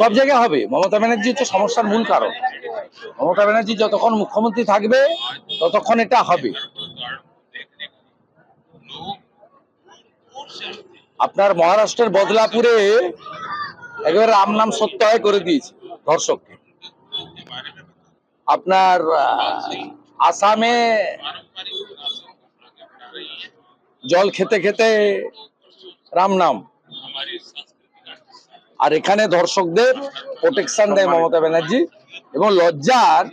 সব জায়গায় হবে। মমতা ব্যানার্জি হচ্ছে সমস্যার মূল কারণ। মমতা ব্যানার্জি যতক্ষণ মুখ্যমন্ত্রী থাকবে, ততক্ষণ এটা হবে। আপনার মহারাষ্ট্রের বদলাপুরে একেবারে রাম নাম সত্যায় করে দিয়েছে ধর্ষককে। আপনার আসামে জল খেতে খেতে রাম নাম আর এখানে ধর্ষকদের প্রোটেকশন দেয় মমতা ব্যানার্জি। এবং লজ্জার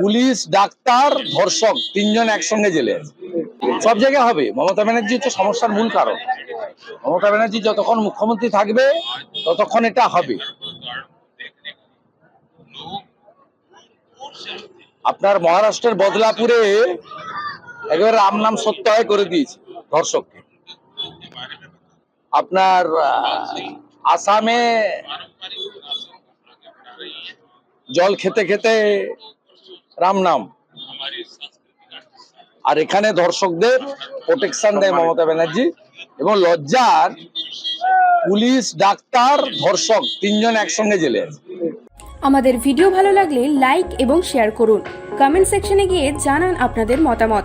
পুলিশ ডাক্তার ধর্ষক তিনজন একসঙ্গে জেলে সব জায়গায় হবে। মমতা ব্যানার্জি হচ্ছে সমস্যার মূল কারণ। মমতা ব্যানার্জি যতক্ষণ মুখ্যমন্ত্রী থাকবে ততক্ষণ এটা হবে। আপনার মহারাষ্ট্রের বদলাপুরে একেবারে রাম নাম সত্যায় করে দিয়েছে ধর্ষককে আপনার আসামে জল খেতে খেতে রাম নাম। আর এখানে ধর্ষকদের প্রোটেকশন দেয় মমতা ব্যানার্জি। এবং লজ্জার পুলিশ, ডাক্তার, ধর্ষক তিনজন একসঙ্গে জেলে আমাদের ভিডিও ভালো লাগলে লাইক এবং শেয়ার করুন। কমেন্ট সেকশনে গিয়ে জানান আপনাদের মতামত।